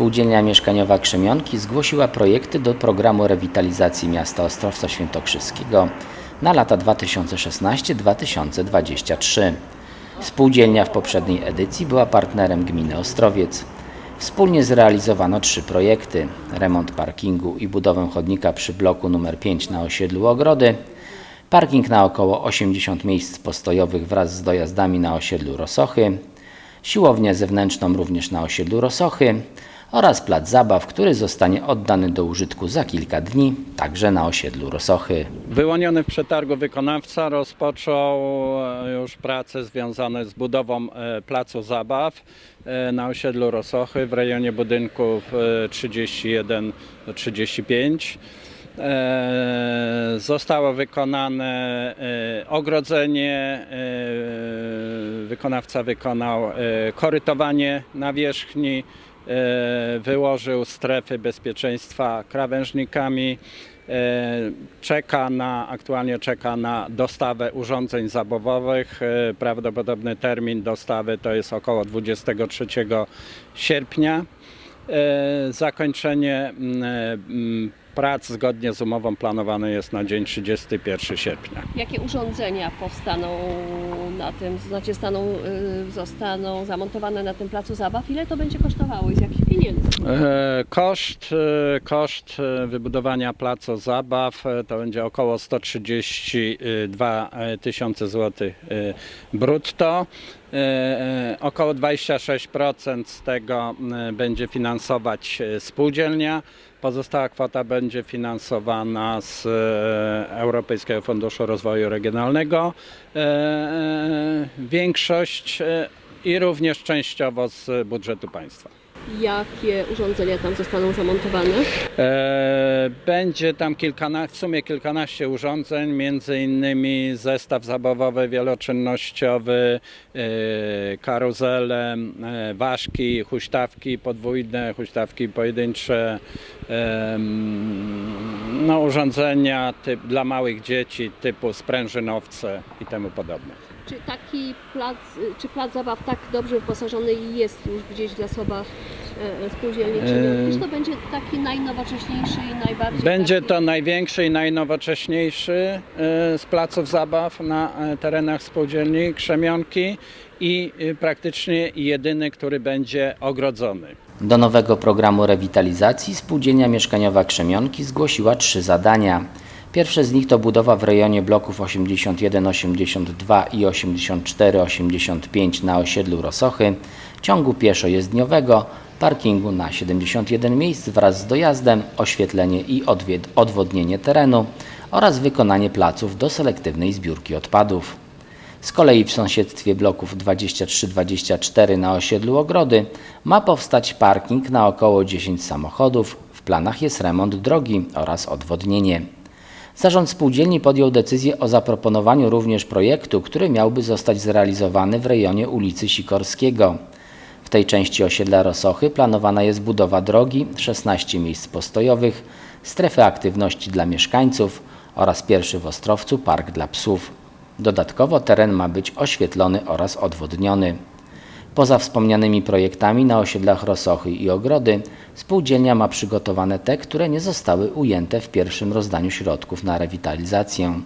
Spółdzielnia Mieszkaniowa Krzemionki zgłosiła projekty do programu rewitalizacji miasta Ostrowca Świętokrzyskiego na lata 2016-2023. Spółdzielnia w poprzedniej edycji była partnerem gminy Ostrowiec. Wspólnie zrealizowano trzy projekty: remont parkingu i budowę chodnika przy bloku nr 5 na osiedlu Ogrody, parking na około 80 miejsc postojowych wraz z dojazdami na osiedlu Rosochy, siłownię zewnętrzną również na osiedlu Rosochy oraz plac zabaw, który zostanie oddany do użytku za kilka dni, także na osiedlu Rosochy. Wyłoniony w przetargu wykonawca rozpoczął e, już prace związane z budową e, placu zabaw e, na osiedlu Rosochy w rejonie budynków e, 31 do 35. E, Zostało wykonane ogrodzenie, wykonawca wykonał korytowanie nawierzchni, wyłożył strefy bezpieczeństwa krawężnikami, e, czeka na, aktualnie czeka na dostawę urządzeń zabawowych. E, Prawdopodobny termin dostawy to jest około 23 sierpnia. E, Zakończenie mm, e, mm, prac zgodnie z umową planowane jest na dzień 31 sierpnia. Jakie urządzenia powstaną na tym, znaczy staną, y, zostaną zamontowane na tym placu zabaw? Ile to będzie kosztowało i z jakich pieniędzy? Koszt, e, koszt e, wybudowania placu zabaw e, to będzie około 132 tysiące złotych brutto. Około 26% z tego będzie finansować spółdzielnia. Pozostała kwota będzie finansowana z Europejskiego Funduszu Rozwoju Regionalnego. Większość i również częściowo z budżetu państwa. Jakie urządzenia tam zostaną zamontowane? E, Będzie tam kilkana, w sumie kilkanaście urządzeń, między innymi zestaw zabawowy wieloczynnościowy, e, karuzele, e, ważki, huśtawki podwójne, huśtawki pojedyncze, em, no, urządzenia typ, dla małych dzieci typu sprężynowce i temu podobne. Czy taki plac, czy plac zabaw tak dobrze wyposażony jest już gdzieś w zasobach e, spółdzielni? Czy, to będzie taki najnowocześniejszy i najbardziej Będzie taki... to największy i najnowocześniejszy e, z placów zabaw na e, terenach spółdzielni Krzemionki i praktycznie jedyny, który będzie ogrodzony. Do nowego programu rewitalizacji Spółdzielnia Mieszkaniowa Krzemionki zgłosiła trzy zadania. Pierwsze z nich to budowa w rejonie bloków 81, 82 i 84, 85 na osiedlu Rosochy, ciągu pieszo-jezdniowego, parkingu na 71 miejsc wraz z dojazdem, oświetlenie i odwodnienie terenu oraz wykonanie placów do selektywnej zbiórki odpadów. Z kolei w sąsiedztwie bloków 23-24 na osiedlu Ogrody ma powstać parking na około 10 samochodów. W planach jest remont drogi oraz odwodnienie. Zarząd spółdzielni podjął decyzję o zaproponowaniu również projektu, który miałby zostać zrealizowany w rejonie ulicy Sikorskiego. W tej części osiedla Rosochy planowana jest budowa drogi, 16 miejsc postojowych, strefy aktywności dla mieszkańców oraz pierwszy w Ostrowcu park dla psów. Dodatkowo teren ma być oświetlony oraz odwodniony. Poza wspomnianymi projektami na osiedlach Rosochy i Ogrody, spółdzielnia ma przygotowane te, które nie zostały ujęte w pierwszym rozdaniu środków na rewitalizację.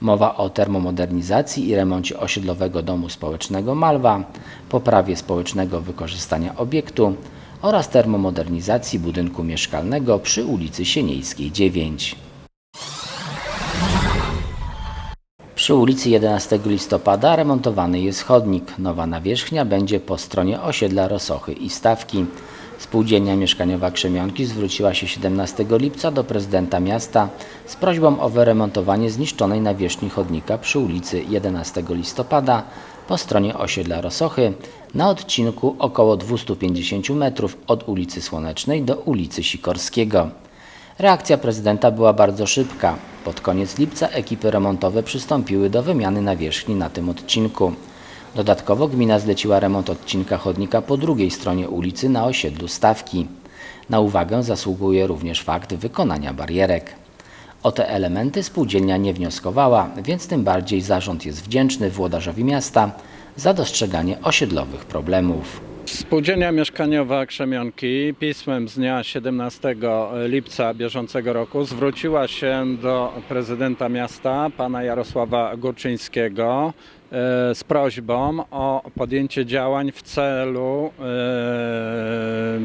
Mowa o termomodernizacji i remoncie osiedlowego domu społecznego Malwa, poprawie społecznego wykorzystania obiektu oraz termomodernizacji budynku mieszkalnego przy ulicy Sieniejskiej 9. Przy ulicy 11 listopada remontowany jest chodnik. Nowa nawierzchnia będzie po stronie osiedla Rosochy i Stawki. Spółdzielnia Mieszkaniowa Krzemionki zwróciła się 17 lipca do prezydenta miasta z prośbą o wyremontowanie zniszczonej nawierzchni chodnika przy ulicy 11 listopada po stronie osiedla Rosochy na odcinku około 250 metrów od ulicy Słonecznej do ulicy Sikorskiego. Reakcja prezydenta była bardzo szybka. Pod koniec lipca ekipy remontowe przystąpiły do wymiany nawierzchni na tym odcinku. Dodatkowo gmina zleciła remont odcinka chodnika po drugiej stronie ulicy na osiedlu Stawki. Na uwagę zasługuje również fakt wykonania barierek. O te elementy spółdzielnia nie wnioskowała, więc tym bardziej zarząd jest wdzięczny włodarzowi miasta za dostrzeganie osiedlowych problemów. Spółdzielnia Mieszkaniowa Krzemionki pismem z dnia 17 lipca bieżącego roku zwróciła się do prezydenta miasta, pana Jarosława Górczyńskiego, z prośbą o podjęcie działań w celu e,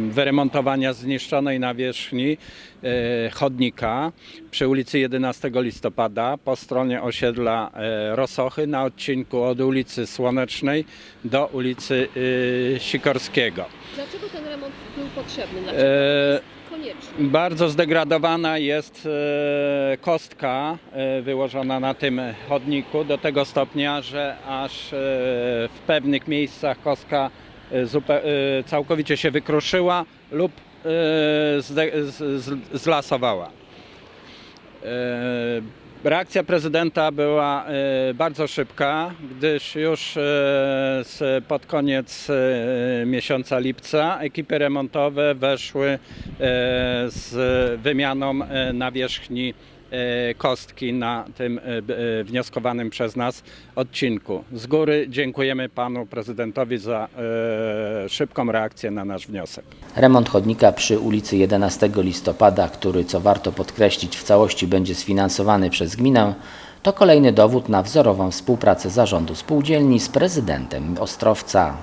wyremontowania zniszczonej nawierzchni e, chodnika przy ulicy 11 listopada po stronie osiedla e, Rosochy na odcinku od ulicy Słonecznej do ulicy e, Sikorskiego. Dlaczego ten remont był potrzebny? Dlaczego E, jest konieczny? Bardzo zdegradowana jest e, kostka e, wyłożona na tym chodniku do tego stopnia, że aż e, w pewnych miejscach kostka całkowicie się wykruszyła lub zlasowała. Reakcja prezydenta była e, bardzo szybka, gdyż już e, pod koniec e, miesiąca lipca ekipy remontowe weszły z wymianą nawierzchni kostki na tym e, e, wnioskowanym przez nas odcinku. Z góry dziękujemy panu prezydentowi za e, szybką reakcję na nasz wniosek. Remont chodnika przy ulicy 11 listopada, który, co warto podkreślić, w całości będzie sfinansowany przez gminę, to kolejny dowód na wzorową współpracę zarządu spółdzielni z prezydentem Ostrowca.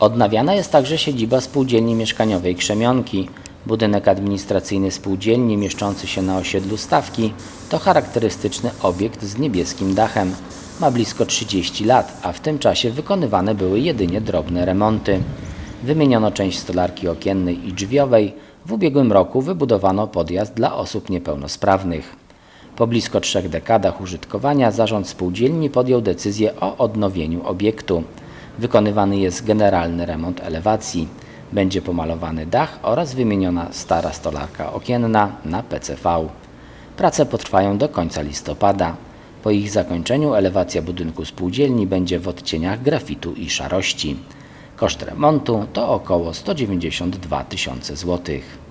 Odnawiana jest także siedziba spółdzielni mieszkaniowej Krzemionki. Budynek administracyjny spółdzielni mieszczący się na osiedlu Stawki to charakterystyczny obiekt z niebieskim dachem. Ma blisko 30 lat, a w tym czasie wykonywane były jedynie drobne remonty. Wymieniono część stolarki okiennej i drzwiowej. W ubiegłym roku wybudowano podjazd dla osób niepełnosprawnych. Po blisko trzech dekadach użytkowania zarząd spółdzielni podjął decyzję o odnowieniu obiektu. Wykonywany jest generalny remont elewacji. Będzie pomalowany dach oraz wymieniona stara stolarka okienna na PCV. Prace potrwają do końca listopada. Po ich zakończeniu elewacja budynku spółdzielni będzie w odcieniach grafitu i szarości. Koszt remontu to około 192 tysiące złotych.